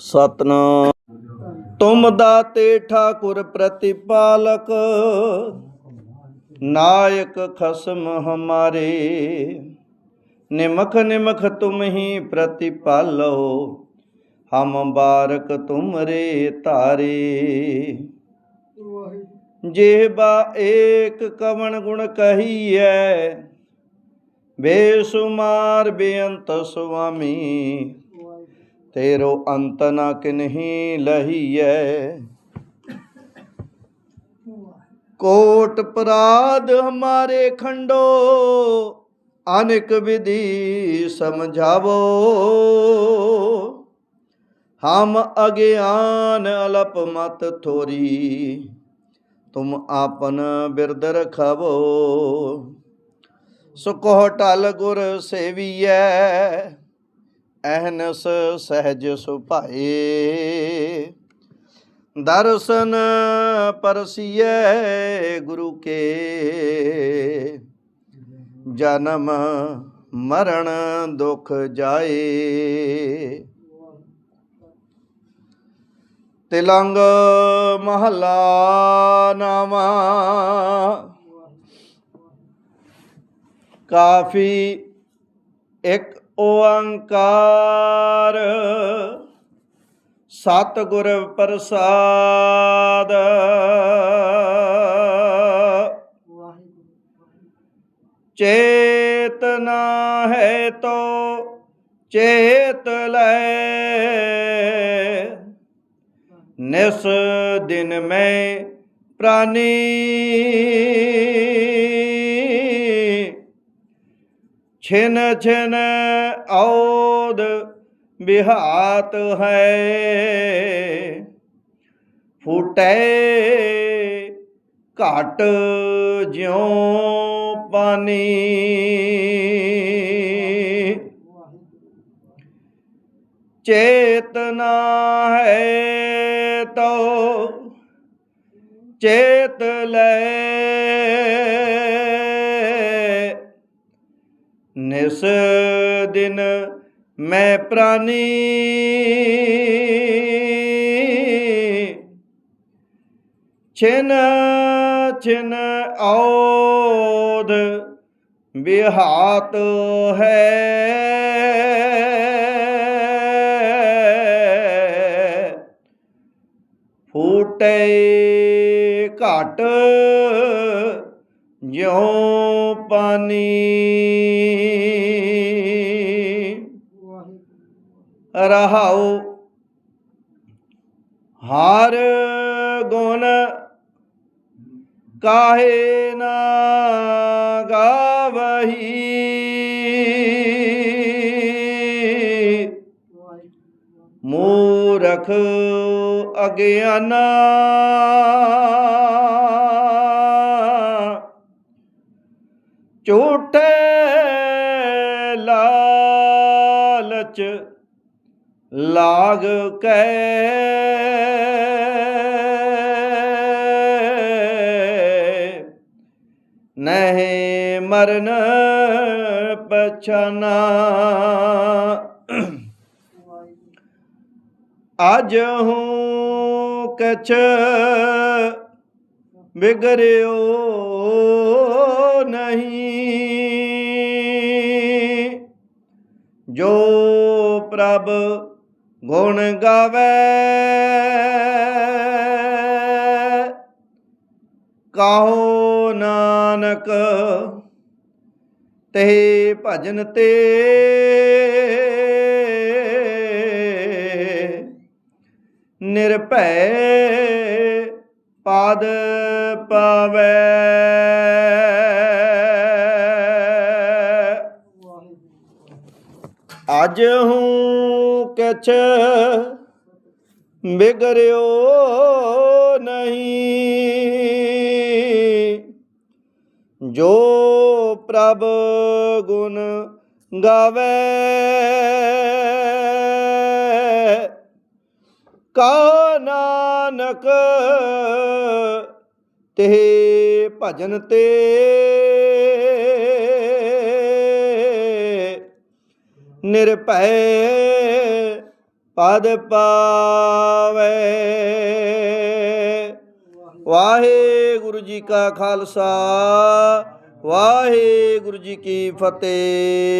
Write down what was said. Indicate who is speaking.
Speaker 1: ਸਤਨਾਮ। ਤੁਮ ਦਾਤੇ ਠਾਕੁਰ ਪ੍ਰਤਿਪਾਲਕ, ਨਾਇਕ ਖਸਮ ਹਮਾਰੇ। ਨਿਮਖ ਨਿਮਖ ਤੁਮ ਹੀ ਪ੍ਰਤਿਪਾਲੋ, ਹਮ ਬਾਰਕ ਤੁਮਰੇ ਧਾਰੇ। ਜਿਹਬਾ ਏਕ ਕਵਣ ਗੁਣ ਕਹੀਐ, ਬੇਸੁਮਾਰ ਬੇਅੰਤ ਸੁਆਮੀ। ਤੇਰੋ ਅੰਤ ਨਾ ਕਿਨਹੀ ਲਹੀਐ। ਕੋਟ ਪਰਾਧ ਹਮਾਰੇ ਖੰਡੋ, ਅਨੇਕ ਵਿਧੀ ਸਮਝਾਵੋ। ਹਮ ਅਗਿਆਨ ਅਲਪ ਮਤ ਥੋਰੀ, ਤੁਮ ਆਪਨ ਬਿਰਦ ਰਖਾਵੋ। ਸੁਕੋ ਟਲ ਗੁਰ ਸੇਵੀਐ ਅਹਨਸ ਸਹਿਜ ਸੁਭਾਏ। ਦਰਸ਼ਨ ਪਰਸੀਏ ਗੁਰੂ ਕੇ। ਜਨਮ ਮਰਨ ਦੁਖ ਜਾਏ। ਤਿਲੰਗ ਮਹਲਾ ਨਾਵਾ ਕਾਫੀ ਇੱਕ ਓੰਕਾਰ। ਸਤਿਗੁਰ ਪ੍ਰਸਾਦ। ਚੇਤਨਾ ਹੈ ਤੋ ਚੇਤ ਲੈ। ਨਿਸ ਦਿਨ ਮੈਂ ਪ੍ਰਾਨੀ। ਛਿਨ ਛਿਨ ਔਦ ਬਿਹਾਤ ਹੈ। ਫੁਟੇ ਘਟ ਜਿਉ ਪਾਨੀ। ਚੇਤਨਾ ਹੈ ਤੋ ਚੇਤ ਲੈ ਨਿਸ ਦਿਨ ਮੈਂ ਪ੍ਰਾਨੀ ਛਿਨ ਛਿਨ ਔਦ ਬਿਹਾਤ ਹੈ। ਫੂਟੇ ਘਟ ਜਿਉ ਪਾਨੀ। ਰਹਾਉ। ਹਰ ਗੁਣ ਕਾਹੇ ਨਾ ਗਾਵਹੀ। ਮੂਰਖ ਅਗਿਆਨਾ। ਝੂਠੇ ਲਾਲਚ ਲਾਗ ਕੈ ਨਹੀਂ ਮਰਨ ਪਛਾਨਾ। ਅਜ ਹੂੰ ਕਛ ਬਿਗਰਿਓ ਨਹੀਂ। ਜੋ ਪ੍ਰਭ ਗੁਣ ਗਾਵੇ। ਕਹੋ ਨਾਨਕ ਤੇ ਭਜਨ ਤੇ। ਨਿਰਭੈ ਪਾਦ ਪਾਵੇ। ਅੱਜ ਹੂੰ ਕਛ ਬਿਗਰਿਓ ਨਹੀਂ। ਜੋ ਪ੍ਰਭ ਗੁਣ ਗਾਵੇ ਕਾ ਨਾਨਕ ਤੇ ਭਜਨ ਤੇ। ਨਿਰਭੈ ਪਦ ਪਾਵੇ। ਵਾਹਿਗੁਰੂ ਜੀ ਕਾ ਖਾਲਸਾ ਵਾਹਿਗੁਰੂ ਜੀ ਕੀ ਫਤਿਹ।